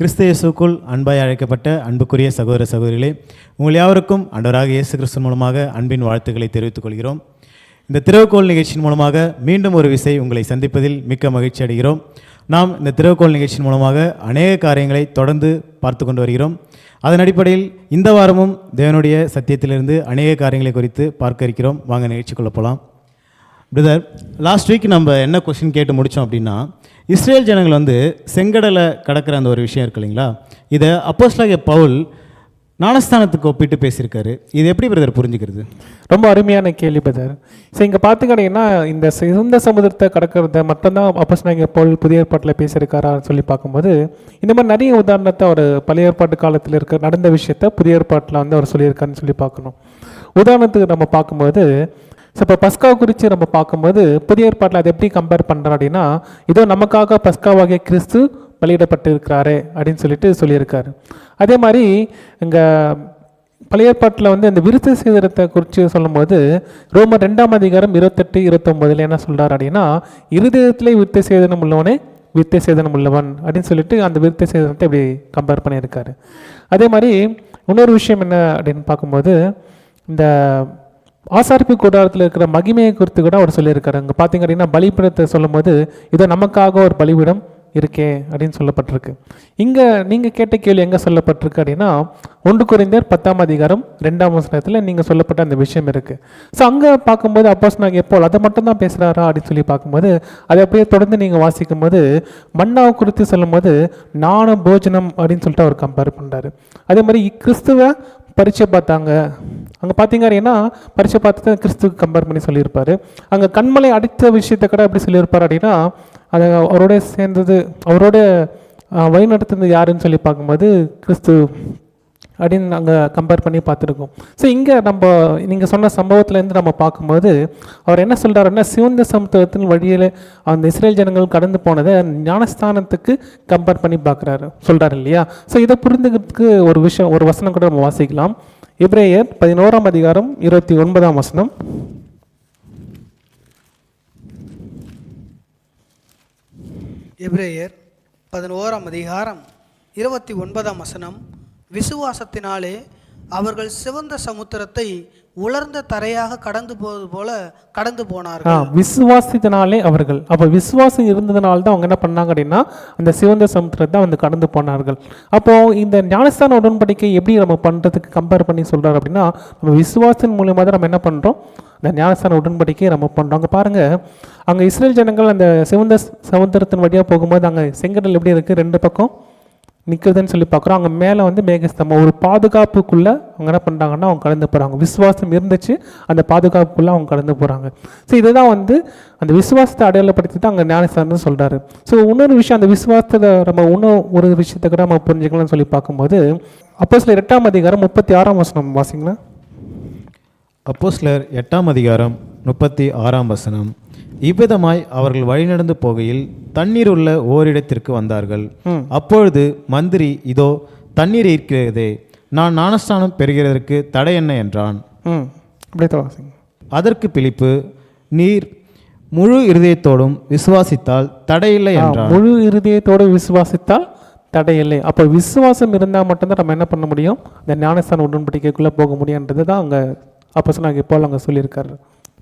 கிறிஸ்தயேசுக்குள் அன்பாய் அழைக்கப்பட்ட அன்புக்குரிய சகோதர சகோதரிகளே உங்கள் யாவருக்கும் ஆண்டவராக இயேசு கிறிஸ்து மூலமாக அன்பின் வாழ்த்துக்களை தெரிவித்துக் கொள்கிறோம். இந்த திறவுகோல் நிகழ்ச்சியின் மூலமாக மீண்டும் ஒரு விசை உங்களை சந்திப்பதில் மிக்க மகிழ்ச்சி அடைகிறோம். நாம் இந்த திறவுகோல் நிகழ்ச்சியின் மூலமாக அநேக காரியங்களை தொடர்ந்து பார்த்து கொண்டு வருகிறோம். அதன் அடிப்படையில் இந்த வாரமும் தேவனுடைய சத்தியத்திலிருந்து அநேக காரியங்களை குறித்து பார்க்க இருக்கிறோம். வாங்க நிகழ்ச்சி போகலாம். பிரதர் லாஸ்ட் வீக் நம்ம என்ன கொஸ்டின் கேட்டு முடித்தோம் அப்படின்னா இஸ்ரேல் ஜனங்கள் வந்து செங்கடலை கடக்கிற அந்த ஒரு விஷயம் இருக்கு இல்லைங்களா? இதை அப்போஸ்லாகிய பவுல் ஞானஸ்தானத்துக்கு ஒப்பிட்டு பேசியிருக்காரு. இது எப்படி பிரதர் புரிஞ்சுக்கிறது? ரொம்ப அருமையான கேள்வி பிரதர் ஸோ இங்கே பார்த்துக்கிட்டிங்கன்னா இந்த சிறந்த சமுதிரத்தை கடக்கிறத மட்டும்தான் அப்போஸ் நாங்கள் போல் புதிய ஏற்பாட்டில் பேசியிருக்காரான்னு சொல்லி பார்க்கும்போது இந்த மாதிரி நிறைய உதாரணத்தை அவர் பழைய ஏற்பாட்டு காலத்தில் இருக்க நடந்த விஷயத்த புதிய ஏற்பாட்டில் வந்து அவர் சொல்லியிருக்காருன்னு சொல்லி பார்க்கணும். உதாரணத்துக்கு நம்ம பார்க்கும்போது ஸோ இப்போ பஸ்கா குறித்து நம்ம பார்க்கும்போது புதிய ஏற்பாட்டில் அதை எப்படி கம்பேர் பண்ணுறோம் அப்படின்னா இதோ நமக்காக பஸ்காவாகிய கிறிஸ்து பலியிடப்பட்டு இருக்கிறாரே அப்படின்னு சொல்லிட்டு சொல்லியிருக்காரு. அதே மாதிரி இங்கே பழைய ஏற்பாட்டில் வந்து அந்த விருத்த சேதனத்தை குறித்து சொல்லும்போது ரோமர் ரெண்டாம் அதிகாரம் இருபத்தெட்டு இருபத்தொம்போதில் என்ன சொல்கிறார் அப்படின்னா இருதயத்திலே விருத்த சேதனம் உள்ளவனே விருத்த சேதனம் உள்ளவன் அப்படின்னு சொல்லிட்டு அந்த விருத்த சேதனத்தை இப்படி கம்பேர் பண்ணியிருக்காரு. அதே மாதிரி இன்னொரு விஷயம் என்ன அப்படின்னு பார்க்கும்போது இந்த ஆசாரிப்பு கூடாரத்தில் இருக்கிற மகிமையை குறித்து கூட அவர் சொல்லியிருக்காரு. அங்கே பார்த்தீங்க அப்படின்னா பலிபீடத்தை சொல்லும்போது இதோ நமக்காக ஒரு பலிபீடம் இருக்கே அப்படின்னு சொல்லப்பட்டிருக்கு. இங்கே நீங்கள் கேட்ட கேள்வி எங்கே சொல்லப்பட்டிருக்கு அப்படின்னா ஒன்று குறைந்தர் பத்தாம் அதிகாரம் ரெண்டாம் வசனத்தில் நீங்கள் சொல்லப்பட்ட அந்த விஷயம் இருக்குது ஸோ அங்கே பார்க்கும்போது அப்போஸ் நாங்கள் எப்போ அதை மட்டும் தான் பேசுகிறாரா அப்படின்னு சொல்லி பார்க்கும்போது அதை அப்படியே தொடர்ந்து நீங்கள் வாசிக்கும்போது மன்னாவை குறித்து சொல்லும்போது நாண போஜனம் அப்படின்னு சொல்லிட்டு அவர் கம்பேர் பண்ணுறாரு அதே மாதிரி கிறிஸ்துவ பரீட்சை பார்த்தாங்க. அங்கே பார்த்தீங்க அப்படின்னா பரீட்சை பார்த்து தான் கிறிஸ்துக்கு கம்பேர் பண்ணி சொல்லியிருப்பாரு. அங்கே கண்மலை அடித்த விஷயத்தை கூட எப்படி சொல்லியிருப்பார் அப்படின்னா அதை அவரோட சேர்ந்தது அவரோட வழி வழிநடத்துனது யாருன்னு சொல்லி பார்க்கும்போது கிறிஸ்து அப்படின்னு நாங்கள் கம்பேர் பண்ணி பார்த்துருக்கோம். ஸோ இங்கே நம்ம நீங்கள் சொன்ன சம்பவத்துலேருந்து நம்ம பார்க்கும்போது அவர் என்ன சொல்கிறாருன்னா சிவந்த சமுத்திரத்தின் வழியில் அந்த இஸ்ரேல் ஜனங்கள் கடந்து போனதை ஞானஸ்தானத்துக்கு கம்பேர் பண்ணி பார்க்குறாரு சொல்கிறாரு இல்லையா? ஸோ இதை புரிந்துக்கிறதுக்கு ஒரு விஷயம் ஒரு வசனம் கூட நம்ம வாசிக்கலாம். இப்ரேயர் பதினோராம் அதிகாரம் இருபத்தி ஒன்பதாம் வசனம். எப்ரேயர் பதினோராம் அதிகாரம் இருபத்தி ஒன்பதாம் வசனம். விசுவாசத்தினாலே அவர்கள் சிவந்த சமுத்திரத்தை உலர்ந்த தரையாக கடந்து போவது போல கடந்து போனார்கள். விசுவாசத்தினாலே அவர்கள். அப்போ விசுவாசம் இருந்ததுனால தான் அவங்க என்ன பண்ணாங்க அப்படின்னா அந்த சிவந்த சமுத்திரத்தை வந்து கடந்து போனார்கள். அப்போ இந்த ஞானஸ்தான உடன்படிக்கை எப்படி நம்ம பண்ணுறதுக்கு கம்பேர் பண்ணி சொல்றாரு அப்படின்னா நம்ம விசுவாசத்தின் மூலியமாக தான் நம்ம என்ன பண்ணுறோம் இந்த ஞானஸ்தான உடன்படிக்கையை நம்ம பண்ணுறோம் அங்கே பாருங்கள் அங்கே இஸ்ரேல் ஜனங்கள் அந்த சிவந்த சமுத்திரத்தின் வழியாக போகும்போது அங்கே செங்கடல் எப்படி இருக்குது ரெண்டு பக்கம் நிற்கிறதுன்னு சொல்லி பார்க்குறோம். அங்கே மேலே வந்து மேகஸ்தம்பம். ஒரு பாதுகாப்புக்குள்ளே அவங்க என்ன பண்ணுறாங்கன்னா அவங்க கலந்து போகிறாங்க விசுவாசம் இருந்துச்சு அந்த பாதுகாப்புக்குள்ளே அவங்க கலந்து போகிறாங்க ஸோ இதுதான் வந்து அந்த விசுவாசத்தை அடையாளப்படுத்தி தான் அங்கே ஞானஸ்தானம் சொல்கிறாரு ஸோ இன்னொரு விஷயம் அந்த விசுவாசத்தில் நம்ம இன்னும் ஒரு விஷயத்தை கூட நம்ம புரிஞ்சுக்கலாம்னு சொல்லி பார்க்கும்போது அப்போ சில எட்டாம் அதிகாரம் முப்பத்தி ஆறாம் வசனம் வாசிங்களா அப்போஸ்லர் எட்டாம் அதிகாரம் முப்பத்தி ஆறாம் வசனம். இவ்விதமாய் அவர்கள் வழிநடந்து போகையில் தண்ணீர் உள்ள ஓரிடத்திற்கு வந்தார்கள். அப்பொழுது மந்திரி இதோ தண்ணீர் இருக்கிறதே நான் ஞானஸ்தானம் பெறுகிறதற்கு தடை என்ன? என்றான். அதற்கு பிலிப்பு நீர் முழு இருதயத்தோடும் விசுவாசித்தால் தடையில்லை என்றான். முழு இருதயத்தோடு விசுவாசித்தால் தடையில்லை. அப்போ விசுவாசம் இருந்தால் மட்டும்தான் நம்ம என்ன பண்ண முடியும்? இந்த ஞானஸ்தான உடன்படிக்கைக்குள்ளே போக முடியுன்றது தான் அங்கே அப்போ சொன்னாங்க இப்போ அங்கே சொல்லியிருக்காரு.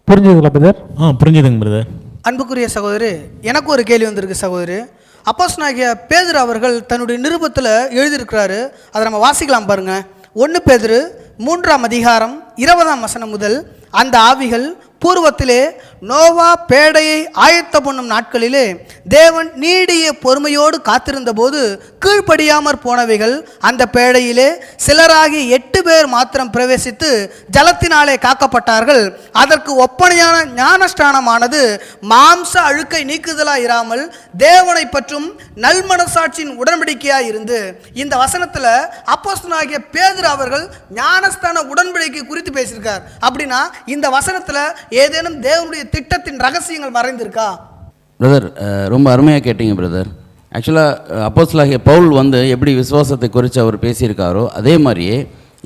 புரிஞ்சுதுங்களா பிரதர் ஆ புரிஞ்சுதுங்க பிரதர் அன்புக்குரிய சகோதரி எனக்கு ஒரு கேள்வி வந்திருக்கு சகோதரி அப்போஸ்தலனாகிய பேதுரு அவர்கள் தன்னுடைய நிருபத்தில் எழுதியிருக்கிறாரு. அதை நம்ம வாசிக்கலாம் பாருங்க. ஒன்று பேதுரு மூன்றாம் அதிகாரம் இருபதாம் வசனம் முதல் அந்த ஆவிகள் பூர்வத்திலே நோவா பேடையை ஆயத்த பண்ணும் நாட்களிலே தேவன் நீடிய பொறுமையோடு காத்திருந்தபோது கீழ்ப்படியாமற் போனவைகள் அந்த பேடையிலே சிலராகி எட்டு பேர் மாத்திரம் பிரவேசித்து ஜலத்தினாலே காக்கப்பட்டார்கள். அதற்கு ஒப்பனையான ஞானஸ்தானமானது மாம்ச அழுக்கை நீக்குதலாக இராமல் தேவனை பற்றும் நல்மனசாட்சியின் உடன்படிக்கையாக இருந்து இந்த வசனத்தில் அப்போஸ்தனாகிய பேதர் அவர்கள் ஞானஸ்தான உடன்படிக்கை குறித்து பேசியிருக்கார். அப்படின்னா இந்த வசனத்தில் ஏதேனும் தேவனுடைய திட்டத்தின் ரகசியங்கள் மறைந்திருக்கா? பிரதர் ரொம்ப அருமையாக கேட்டீங்க பிரதர் ஆக்சுவலாக அப்போஸ்லாகிய பவுல் வந்து எப்படி விசுவாசத்தை குறித்து அவர் பேசியிருக்காரோ அதே மாதிரியே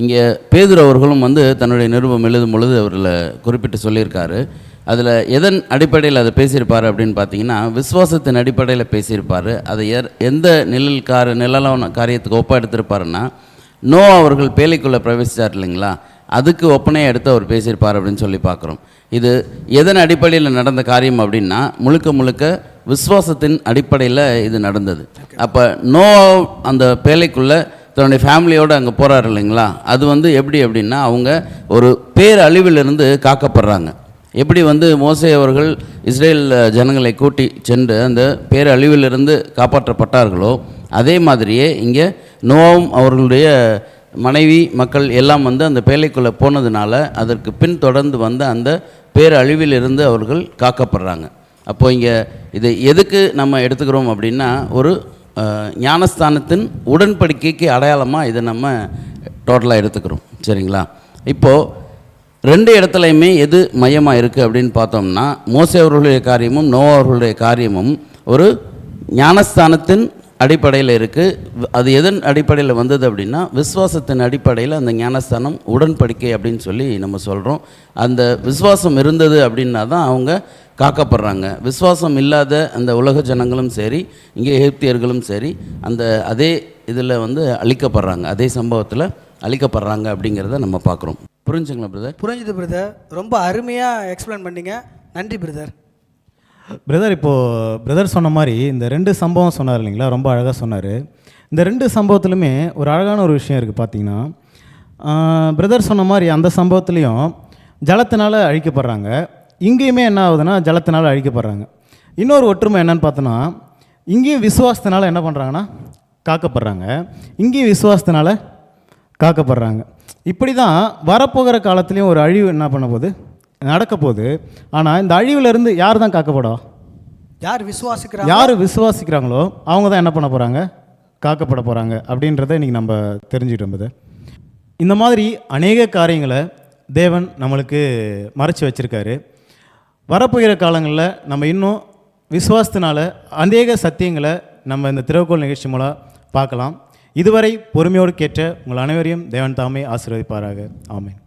இங்கே பேதுரு அவர்களும் வந்து தன்னுடைய நிருபம் எழுதும் பொழுது அவரில் குறிப்பிட்டு சொல்லியிருக்காரு. அதில் எதன் அடிப்படையில் அதை பேசியிருப்பார் அப்படின்னு பார்த்தீங்கன்னா விசுவாசத்தின் அடிப்படையில் பேசியிருப்பார். அதை எர் எந்த நிழல் கார நிழலான காரியத்துக்கு ஒப்பா எடுத்திருப்பாருன்னா நோ அவர்கள் பேழைக்குள்ளே பிரவேசித்தார் இல்லைங்களா? அதுக்கு ஒப்பனையை எடுத்து அவர் பேசியிருப்பார் அப்படின்னு சொல்லி பார்க்குறோம். இது எதன் அடிப்படையில் நடந்த காரியம் அப்படின்னா முழுக்க முழுக்க விசுவாசத்தின் அடிப்படையில் இது நடந்தது. அப்போ நோ அந்த பேழைக்குள்ளே தன்னுடைய ஃபேமிலியோடு அங்கே போகிறாரு இல்லைங்களா? அது வந்து எப்படி அப்படின்னா அவங்க ஒரு பேரழிவிலிருந்து காக்கப்படுறாங்க. எப்படி வந்து மோசே அவர்கள் இஸ்ரேல் ஜனங்களை கூட்டி சென்று அந்த பேரழிவிலிருந்து காப்பாற்றப்பட்டார்களோ அதே மாதிரியே இங்கே நோவும் அவர்களுடைய மனைவி மக்கள் எல்லாம் வந்து அந்த பேழைக்குள்ளே போனதுனால அதற்கு பின் தொடர்ந்து வந்த அந்த பேரழிவிலிருந்து அவர்கள் காக்கப்படுறாங்க. அப்போ இங்கே இதை எதுக்கு நம்ம எடுத்துக்கிறோம் அப்படின்னா ஒரு ஞானஸ்தானத்தின் உடன்படிக்கைக்கு அடையாளமாக இதை நம்ம டோட்டலாக எடுத்துக்கிறோம். சரிங்களா? இப்போது ரெண்டு இடத்துலையுமே எது மையமாக இருக்குது அப்படின்னு பார்த்தோம்னா மோசே அவர்களுடைய காரியமும் நோவா அவர்களுடைய காரியமும் ஒரு ஞானஸ்தானத்தின் அடிப்படையில் இருக்குது அது எதன் அடிப்படையில் வந்தது அப்படின்னா விஸ்வாசத்தின் அடிப்படையில் அந்த ஞானஸ்தானம் உடன்படிக்கை அப்படின்னு சொல்லி நம்ம சொல்கிறோம் அந்த விசுவாசம் இருந்தது அப்படின்னா தான் அவங்க காக்கப்படுறாங்க. விசுவாசம் இல்லாத அந்த உலக ஜனங்களும் சரி இங்கே எகிப்தியர்களும் சரி அந்த அதே இதில் வந்து அழிக்கப்படுறாங்க. அதே சம்பவத்தில் அழிக்கப்படுறாங்க அப்படிங்கிறத நம்ம பார்க்குறோம். புரிஞ்சுங்களா பிரதர் புரிஞ்சுது பிரதர் ரொம்ப அருமையாக எக்ஸ்பிளைன் பண்ணிங்க. நன்றி பிரதர் பிரதர் இப்போது பிரதர் சொன்ன மாதிரி இந்த ரெண்டு சம்பவம் சொன்னார் இல்லைங்களா? ரொம்ப அழகாக சொன்னார். இந்த ரெண்டு சம்பவத்துலையுமே ஒரு அழகான ஒரு விஷயம் இருக்குது பார்த்தீங்கன்னா பிரதர் சொன்ன மாதிரி அந்த சம்பவத்துலேயும் ஜலத்தினால் அழிக்கப்படுறாங்க. இங்கேயுமே என்ன ஆகுதுன்னா ஜலத்தினால் அழிக்கப்படுறாங்க. இன்னொரு ஒற்றுமை என்னன்னு பார்த்தோன்னா இங்கேயும் விசுவாசத்தினால் என்ன பண்ணுறாங்கன்னா காக்கப்படுறாங்க. இங்கேயும் விசுவாசத்தினால் காக்கப்படுறாங்க. இப்படி தான் வரப்போகிற காலத்துலேயும் ஒரு அழிவு என்ன பண்ண போகுது? நடக்க போகுது ஆனால் இந்த அழிவுலேருந்து யார் தான் காக்கப்படும் யார் விசுவாசிக்கிறாங்க யார் விசுவாசிக்கிறாங்களோ அவங்க தான் என்ன பண்ண போகிறாங்க காக்கப்பட போகிறாங்க அப்படின்றத இன்றைக்கி நம்ம தெரிஞ்சுக்கிட்டோம் brother. இந்த மாதிரி அநேக காரியங்களை தேவன் நம்மளுக்கு மறைச்சி வச்சுருக்காரு. வரப்போகிற காலங்களில் நம்ம இன்னும் விசுவாசத்தினால அநேக சத்தியங்களை நம்ம இந்த திறவுகோள் நிகழ்ச்சி மூலம் பார்க்கலாம். இதுவரை பொறுமையோடு கேட்ட உங்கள் அனைவரையும் தேவன் தாமே ஆசீர்வதிப்பாராக. ஆமென்.